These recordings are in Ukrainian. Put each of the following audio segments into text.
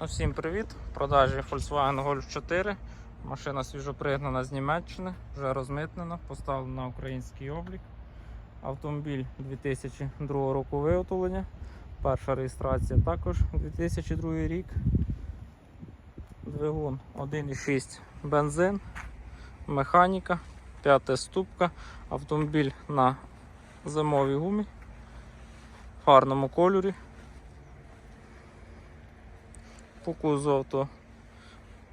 Всім привіт! В продажі Volkswagen Golf 4. Машина свіжопригнана з Німеччини, вже розмитнена, поставлена на український облік. Автомобіль 2002 року виготовлення. Перша реєстрація також 2002 рік. Двигун 1,6 бензин, механіка, п'ята ступка, автомобіль на зимовій гумі, в гарному кольорі. По кузову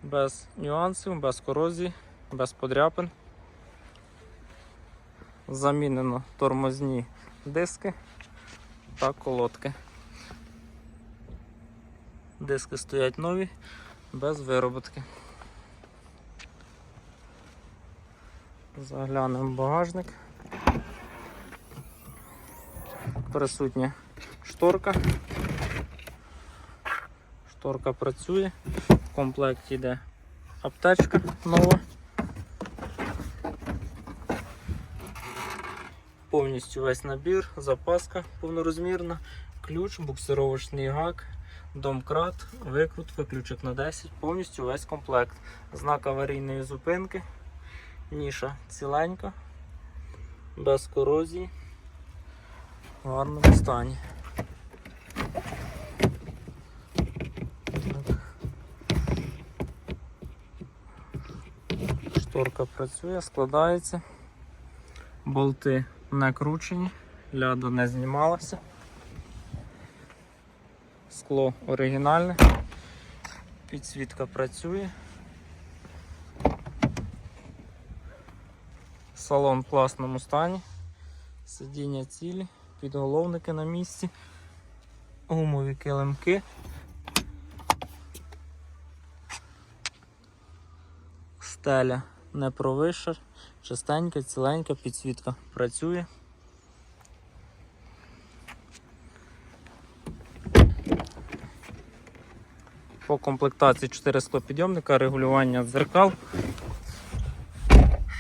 без нюансів, без корозії, без подряпин. Замінено тормозні диски та колодки. Диски стоять нові, без вироботки. Заглянемо в багажник. Присутня шторка. Шторка працює, в комплекті йде аптечка нова. Повністю весь набір, запаска повнорозмірна, ключ, буксировочний гак, домкрат, викрутка, ключик на 10, повністю весь комплект. Знак аварійної зупинки, ніша ціленька, без корозії, в гарному стані. Шторка працює, складається. Болти не кручені, ляда не знімалася. Скло оригінальне, підсвітка працює. Салон в класному стані, сидіння цілі, підголовники на місці, гумові килимки. Стеля не провиша, чистенька, ціленька, підсвітка працює. По комплектації 4 склопідйомника, регулювання дзеркал,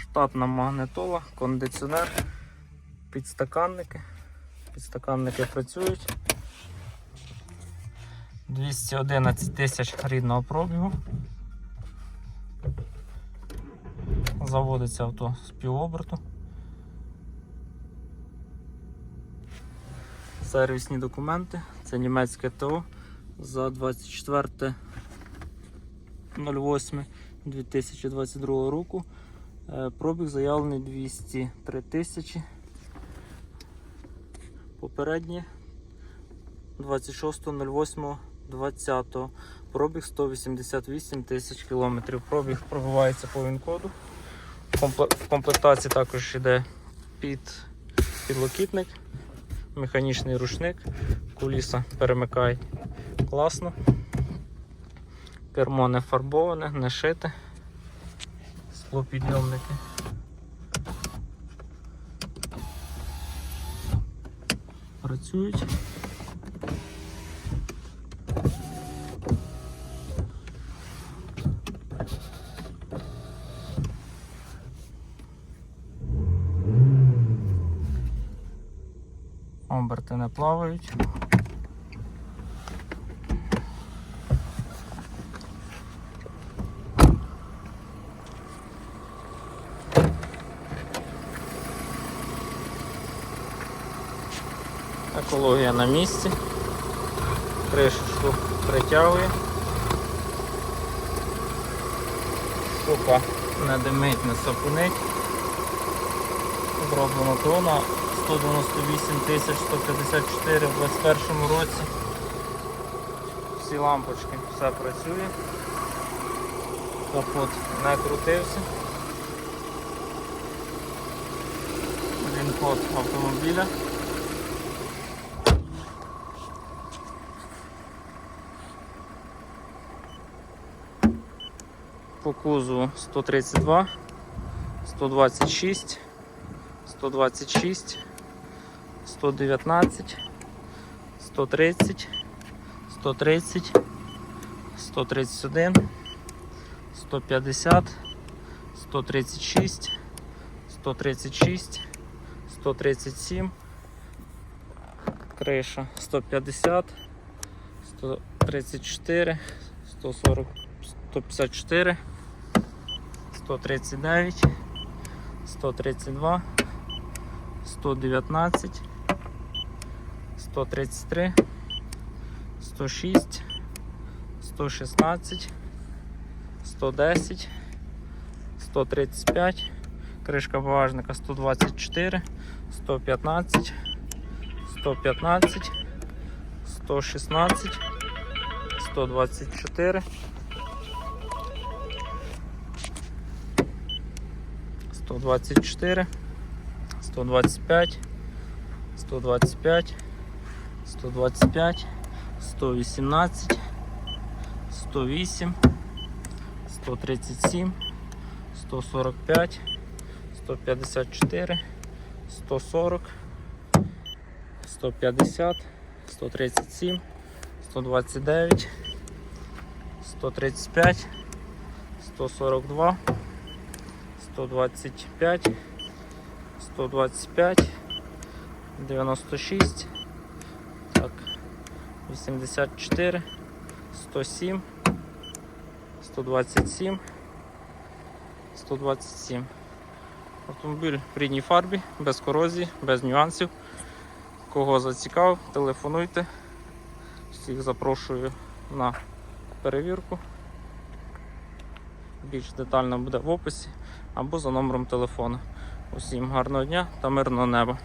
штатна магнитола, кондиціонер, підстаканники. Підстаканники працюють. 211 тисяч рідного пробігу. Заводиться авто з півоберту. Сервісні документи. Це німецьке ТО за 24.08.2022 року. Е, Пробіг заявлений 203 тисячі. Попереднє 26.08.20. Пробіг 188 тисяч кілометрів. Пробіг пробивається по ВІН-коду. В комплектації також йде під, підлокітник, механічний рушник, куліса перемикай класно. Кермо не фарбоване, не шите. Склопідйомники. Працюють. Оберти не плавають. Екологія на місці. Кришечку притягує. Купа не димить, не сапунить. Зроблено то на 198 тисяч 154 в 21 році. Всі лампочки, все працює. Капот не крутився. Він код автомобіля. По кузову 132, 126, 126, 119, 130, 130, 131, 150, 136, 136, 137, криша 150, 134, 140, 154, 139, 132, 119, 133, 106, 116, 110, 135, кришка багажника 124, 115, 115, 116, 124, 124, 125, 125, 125, 118, 108, 137, 145, 154, 140, 150, 137, 129, 135, 142, 125, 125, 96, так, 84, 107, 127, 127. Автомобіль в рідній фарбі, без корозії, без нюансів. Кого зацікавив, телефонуйте. Всіх запрошую на перевірку. Більш детально буде в описі або за номером телефону. Усім гарного дня та мирного неба.